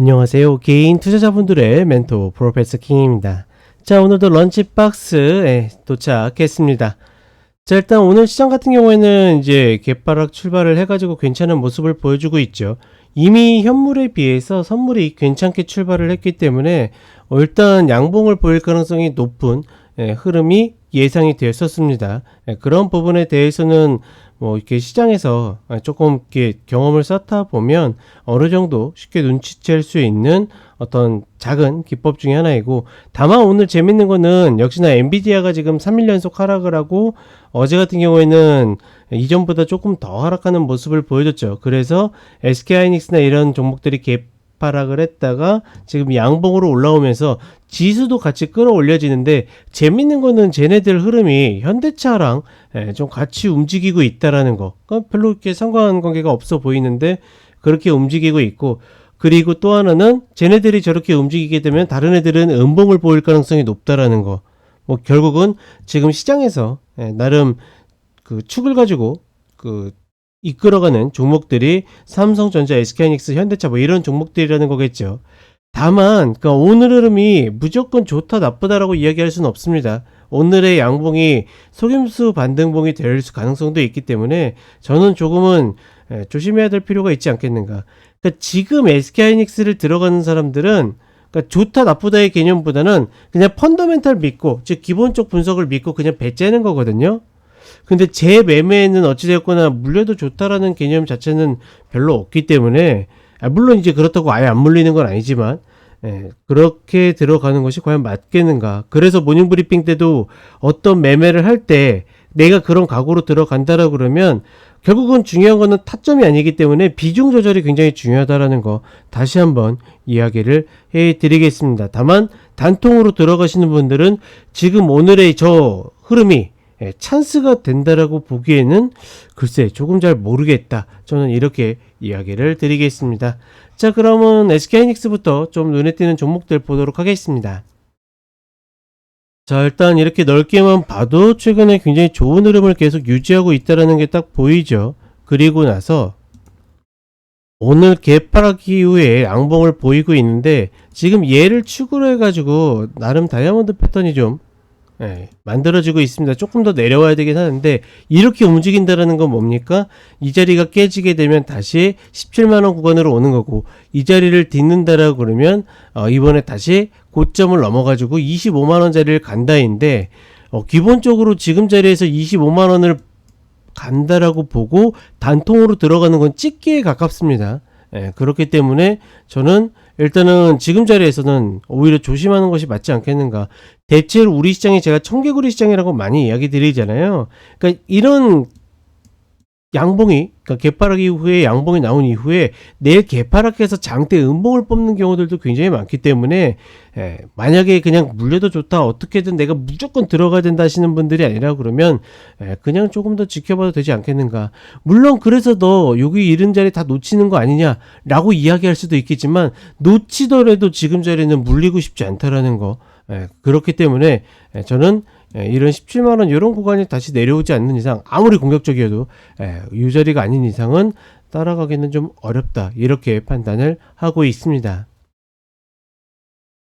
안녕하세요. 개인 투자자분들의 멘토 프로페서 킹입니다. 자, 오늘도 런치박스에 도착했습니다. 자, 일단 오늘 시장 같은 경우에는 이제 개파락 출발을 해가지고 괜찮은 모습을 보여주고 있죠. 이미 현물에 비해서 선물이 괜찮게 출발을 했기 때문에 어, 일단 양봉을 보일 가능성이 높은 예, 흐름이 예상이 되었었습니다. 예, 그런 부분에 대해서는 뭐 이렇게 시장에서 조금 이렇게 경험을 쌓다 보면 어느 정도 쉽게 눈치챌 수 있는 어떤 작은 기법 중에 하나이고 다만 오늘 재밌는 거는 역시나 엔비디아가 지금 3일 연속 하락을 하고 어제 같은 경우에는 이전보다 조금 더 하락하는 모습을 보여줬죠. 그래서 SK하이닉스나 이런 종목들이 개 파락을 했다가 지금 양봉으로 올라오면서 지수도 같이 끌어올려지는데 재밌는 거는 쟤네들 흐름이 현대차랑 예, 좀 같이 움직이고 있다라는 거. 그러니까 별로 이렇게 상관관계가 없어 보이는데 그렇게 움직이고 있고 그리고 또 하나는 쟤네들이 저렇게 움직이게 되면 다른 애들은 음봉을 보일 가능성이 높다라는 거. 뭐 결국은 지금 시장에서 예, 나름 그 축을 가지고 그 이끌어가는 종목들이 삼성전자, SK하이닉스, 현대차 뭐 이런 종목들이라는 거겠죠. 다만 그러니까 오늘 흐름이 무조건 좋다 나쁘다라고 이야기할 수는 없습니다. 오늘의 양봉이 속임수 반등봉이 될 가능성도 있기 때문에 저는 조금은 예, 조심해야 될 필요가 있지 않겠는가. 그러니까 지금 SK하이닉스를 들어가는 사람들은 그러니까 좋다 나쁘다의 개념보다는 그냥 펀더멘탈 믿고 즉 기본적 분석을 믿고 그냥 배째는 거거든요. 근데 제 매매에는 어찌되었거나 물려도 좋다라는 개념 자체는 별로 없기 때문에 아, 물론 이제 그렇다고 아예 안 물리는 건 아니지만 예, 그렇게 들어가는 것이 과연 맞겠는가. 그래서 모닝 브리핑 때도 어떤 매매를 할 때 내가 그런 각오로 들어간다라 그러면 결국은 중요한 거는 타점이 아니기 때문에 비중 조절이 굉장히 중요하다라는 거 다시 한번 이야기를 해 드리겠습니다. 다만 단통으로 들어가시는 분들은 지금 오늘의 저 흐름이 예, 찬스가 된다라고 보기에는 글쎄 조금 잘 모르겠다. 저는 이렇게 이야기를 드리겠습니다. 자, 그러면 SK하이닉스부터 좀 눈에 띄는 종목들 보도록 하겠습니다. 자, 일단 이렇게 넓게만 봐도 최근에 굉장히 좋은 흐름을 계속 유지하고 있다라는 게 딱 보이죠. 그리고 나서 오늘 개파락 이후에 양봉을 보이고 있는데 지금 얘를 축으로 해가지고 나름 다이아몬드 패턴이 좀 예, 만들어지고 있습니다. 조금 더 내려와야 되긴 하는데 이렇게 움직인다라는 건 뭡니까? 이 자리가 깨지게 되면 다시 17만 원 구간으로 오는 거고 이 자리를 딛는다라고 그러면 어, 이번에 다시 고점을 넘어가지고 25만 원짜리를 간다인데 어, 기본적으로 지금 자리에서 25만 원을 간다라고 보고 단통으로 들어가는 건 찍기에 가깝습니다. 예, 그렇기 때문에 저는 일단은 지금 자리에서는 오히려 조심하는 것이 맞지 않겠는가. 대체로 우리 시장이 제가 청개구리 시장이라고 많이 이야기 드리잖아요. 그러니까 이런 양봉이 그러니까 개파락 이후에 양봉이 나온 이후에 내일 개파락해서 장대 음봉을 뽑는 경우들도 굉장히 많기 때문에 예, 만약에 그냥 물려도 좋다 어떻게든 내가 무조건 들어가야 된다 하시는 분들이 아니라 그러면 예, 그냥 조금 더 지켜봐도 되지 않겠는가. 물론 그래서 너 여기 이른 자리 다 놓치는 거 아니냐라고 이야기할 수도 있겠지만 놓치더라도 지금 자리는 물리고 싶지 않다라는 거 예, 그렇기 때문에 예, 저는 예, 이런 17만 원 이런 구간이 다시 내려오지 않는 이상 아무리 공격적이어도 예, 이 자리가 아닌 이상은 따라가기는 좀 어렵다 이렇게 판단을 하고 있습니다.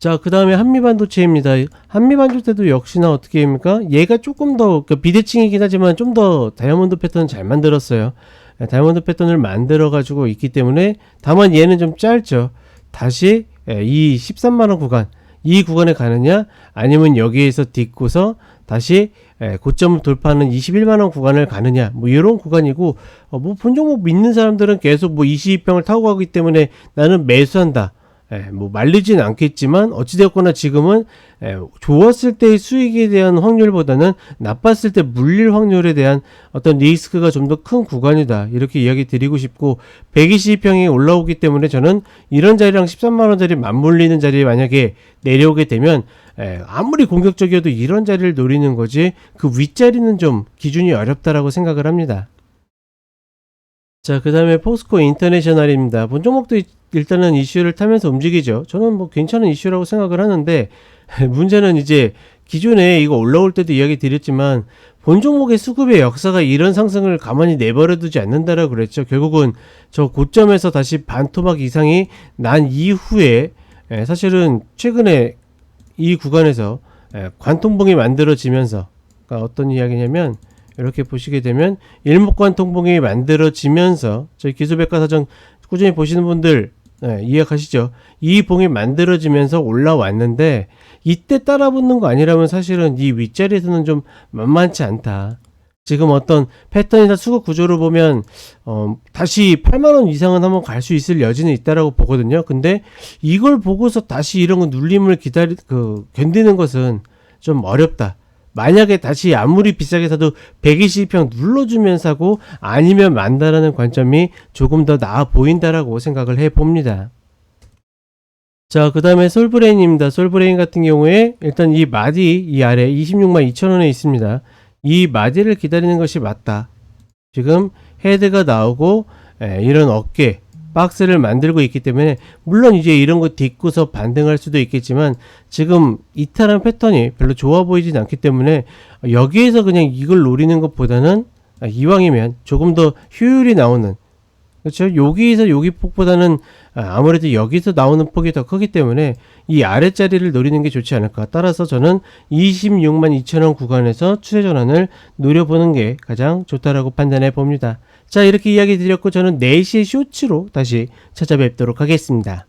자, 그 다음에 한미반도체입니다. 한미반도체도 역시나 어떻게 합니까? 얘가 조금 더, 그 비대칭이긴 하지만 좀 더 다이아몬드 패턴 잘 만들었어요. 예, 다이아몬드 패턴을 만들어가지고 있기 때문에, 다만 얘는 좀 짧죠. 다시, 예, 이 13만원 구간, 이 구간에 가느냐? 아니면 여기에서 딛고서 다시 예, 고점을 돌파하는 21만원 구간을 가느냐? 뭐 이런 구간이고 어, 뭐 본종목 믿는 사람들은 계속 뭐 22평을 타고 가기 때문에 나는 매수한다 예, 뭐 말리진 않겠지만 어찌되었거나 지금은 예, 좋았을 때의 수익에 대한 확률보다는 나빴을 때 물릴 확률에 대한 어떤 리스크가 좀 더 큰 구간이다 이렇게 이야기 드리고 싶고 122평이 올라오기 때문에 저는 이런 자리랑 13만원짜리 맞물리는 자리에 만약에 내려오게 되면 예, 아무리 공격적이어도 이런 자리를 노리는 거지 그 윗자리는 좀 기준이 어렵다라고 생각을 합니다. 자, 그 다음에 포스코 인터내셔널입니다. 본 종목도 일단은 이슈를 타면서 움직이죠. 저는 뭐 괜찮은 이슈라고 생각을 하는데, 문제는 이제 기존에 이거 올라올 때도 이야기 드렸지만, 본 종목의 수급의 역사가 이런 상승을 가만히 내버려두지 않는다라고 그랬죠. 결국은 저 고점에서 다시 반토막 이상이 난 이후에 예, 사실은 최근에 이 구간에서 예, 관통봉이 만들어지면서 그러니까 어떤 이야기냐면 이렇게 보시게 되면 일목관통봉이 만들어지면서 저희 기술백과사전 꾸준히 보시는 분들 예, 이해하시죠? 이 봉이 만들어지면서 올라왔는데 이때 따라붙는 거 아니라면 사실은 이 윗자리에서는 좀 만만치 않다. 지금 어떤 패턴이나 수급 구조를 보면 어, 다시 8만 원 이상은 한번 갈 수 있을 여지는 있다라고 보거든요. 근데 이걸 보고서 다시 이런 거 눌림을 기다리 그 견디는 것은 좀 어렵다. 만약에 다시 아무리 비싸게 사도 120평 눌러주면 사고 아니면 만다라는 관점이 조금 더 나아 보인다라고 생각을 해 봅니다. 자, 그 다음에 솔브레인입니다. 솔브레인 같은 경우에 일단 이 마디 이 아래 26만 2천원에 있습니다. 이 마디를 기다리는 것이 맞다. 지금 헤드가 나오고 에, 이런 어깨 박스를 만들고 있기 때문에 물론 이제 이런 거 딛고서 반등할 수도 있겠지만 지금 이탈한 패턴이 별로 좋아 보이진 않기 때문에 여기에서 그냥 이걸 노리는 것보다는 아, 이왕이면 조금 더 효율이 나오는 그렇죠? 여기에서 여기 폭보다는 아, 아무래도 여기서 나오는 폭이 더 크기 때문에 이 아랫자리를 노리는 게 좋지 않을까. 따라서 저는 26만 2천원 구간에서 추세 전환을 노려보는 게 가장 좋다라고 판단해 봅니다 자 이렇게 이야기 드렸고 저는 4시에 쇼츠로 다시 찾아뵙도록 하겠습니다